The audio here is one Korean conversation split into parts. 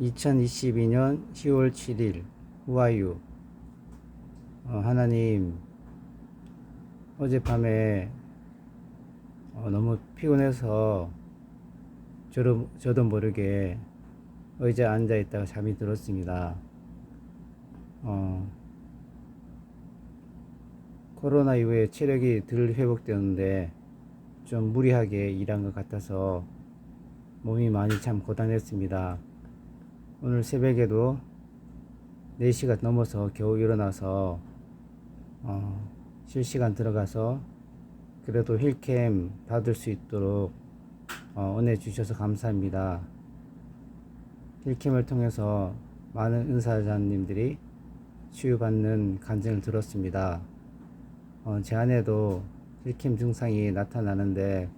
2022년 10월 7일 우아유 어, 하나님 어젯밤에 어, 너무 피곤해서 저도, 저도 모르게 의자에 앉아 있다가 잠이 들었습니다. 어, 코로나 이후에 체력이 덜 회복되는데 좀 무리하게 일한 것 같아서 몸이 많이 참 고단했습니다. 오늘 새벽에도 4시가 넘어서 겨우 일어나서 어, 실시간 들어가서 그래도 힐캠 받을 수 있도록 어, 은혜 주셔서 감사합니다. 힐캠을 통해서 많은 은사자님들이 치유받는 간증을 들었습니다. 어, 제 아내도 힐캠 증상이 나타나는데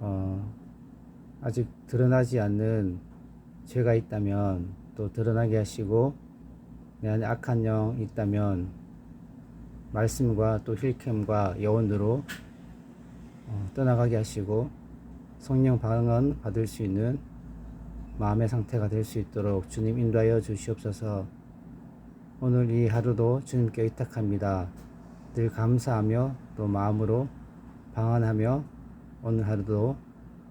어, 아직 드러나지 않는 죄가 있다면 또 드러나게 하시고 내 안에 악한 영 있다면 말씀과 또 힐캠과 여원으로 어, 떠나가게 하시고 성령 방언 받을 수 있는 마음의 상태가 될 수 있도록 주님 인도하여 주시옵소서 오늘 이 하루도 주님께 의탁합니다. 늘 감사하며 또 마음으로 방언하며 오늘 하루도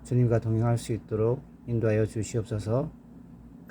주님과 동행할 수 있도록 인도하여 주시옵소서